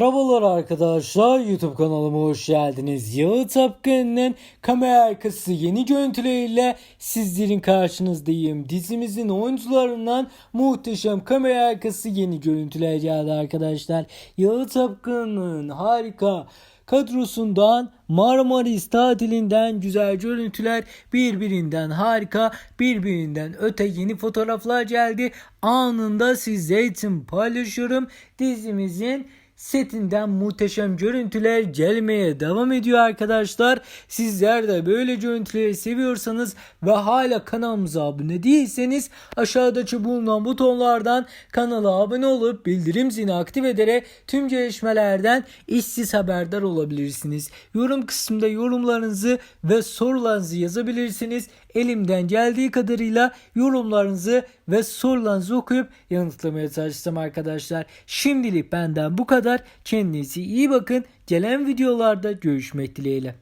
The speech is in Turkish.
Merhabalar arkadaşlar YouTube kanalıma hoş geldiniz. Yağı Tapkan'ın kamera arkası yeni görüntüleriyle sizlerin karşınızdayım. Dizimizin oyuncularından muhteşem kamera arkası yeni görüntüler geldi arkadaşlar. Yağı Tapkan'ın harika kadrosundan Marmaris tatilinden güzel görüntüler birbirinden harika birbirinden öte yeni fotoğraflar geldi. Anında sizler için paylaşıyorum. Dizimizin setinden muhteşem görüntüler gelmeye devam ediyor arkadaşlar. Sizler de böyle görüntüleri seviyorsanız ve hala kanalımıza abone değilseniz aşağıdaki bulunan butonlardan kanala abone olup bildirim zilini aktif ederek tüm gelişmelerden işsiz haberdar olabilirsiniz. Yorum kısmında yorumlarınızı ve sorularınızı yazabilirsiniz. Elimden geldiği kadarıyla yorumlarınızı ve sorularınızı okuyup yanıtlamaya çalıştım arkadaşlar. Şimdilik benden bu kadar. Kendinize iyi bakın. Gelen videolarda görüşmek dileğiyle.